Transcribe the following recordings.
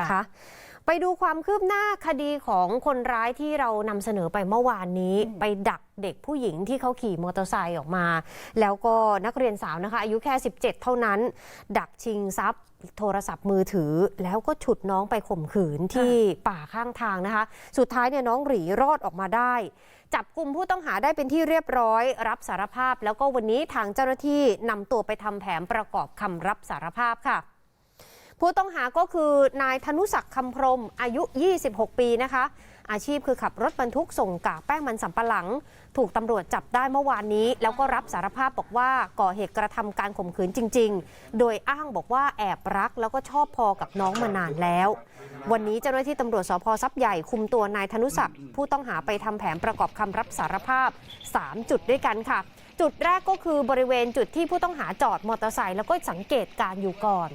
นะคะไปดูความคืบหน้าคดีของคนร้ายที่เรานำเสนอไปเมื่อวานนี้ ไปดักเด็กผู้หญิงที่เขาขี่มอเตอร์ไซค์ออกมา แล้วก็นักเรียนสาวนะคะ อายุแค่ 17 เท่านั้น ดักชิงทรัพย์ โทรศัพท์มือถือ แล้วก็ฉุดน้องไปข่มขืนที่ป่าข้างทางนะคะ สุดท้ายเนี่ยน้องหรีรอดออกมาได้ จับกลุ่มผู้ต้องหาได้เป็นที่เรียบร้อย รับสารภาพ แล้วก็วันนี้ทางเจ้าหน้าที่นำตัวไปทำแผนประกอบคำรับสารภาพค่ะ ผู้ต้องหาก็คือนายธนุศักดิ์คำพรมอายุ 26 ปีนะคะ อาชีพคือขับรถบรรทุกส่งกากแป้งมันสำปะหลัง ถูกตำรวจจับได้เมื่อวานนี้ แล้วก็รับสารภาพบอกว่าก่อเหตุกระทำการข่มขืนจริง ๆ โดยอ้างบอกว่าแอบรักแล้วก็ชอบพอกับน้องมานานแล้ว วันนี้เจ้าหน้าที่ตำรวจสพทรัพย์ใหญ่คุมตัวนายธนุศักดิ์ผู้ต้องหาไปทำแผนประกอบคำรับสารภาพ 3 จุดด้วยกันค่ะ จุดแรกก็คือบริเวณจุดที่ผู้ต้องหาจอดมอเตอร์ไซค์แล้วก็สังเกตการณ์อยู่ก่อน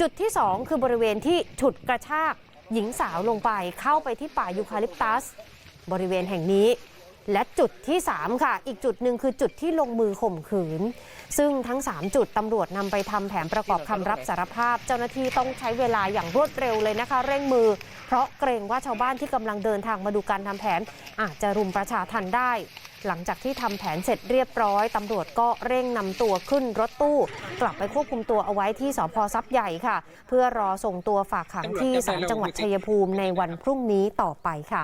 จุดที่ 2 คือบริเวณที่ฉุดกระชากหญิงสาวลงไปเข้าไปที่ป่ายูคาลิปตัส บริเวณแห่งนี้ และจุดที่ 3 ค่ะ อีกจุดหนึ่งคือจุดที่ลงมือข่มขืน ซึ่งทั้ง 3 จุดตำรวจนำไปทำแผนประกอบคำรับสารภาพ เจ้าหน้าที่ต้องใช้เวลาอย่างรวดเร็วเลยนะคะ เร่งมือ เพราะเกรงว่าชาวบ้านที่กำลังเดินทางมาดูการทำแผนอาจจะรุมประชาทันได้ หลังจากที่ทำแผนเสร็จเรียบร้อยตำรวจก็เร่งนำตัวขึ้นรถตู้ กลับไปควบคุมตัวเอาไว้ที่สพทรัพย์ใหญ่ค่ะ เพื่อรอส่งตัวฝากขังที่ศาลจังหวัดชัยภูมิในวันพรุ่งนี้ต่อไปค่ะ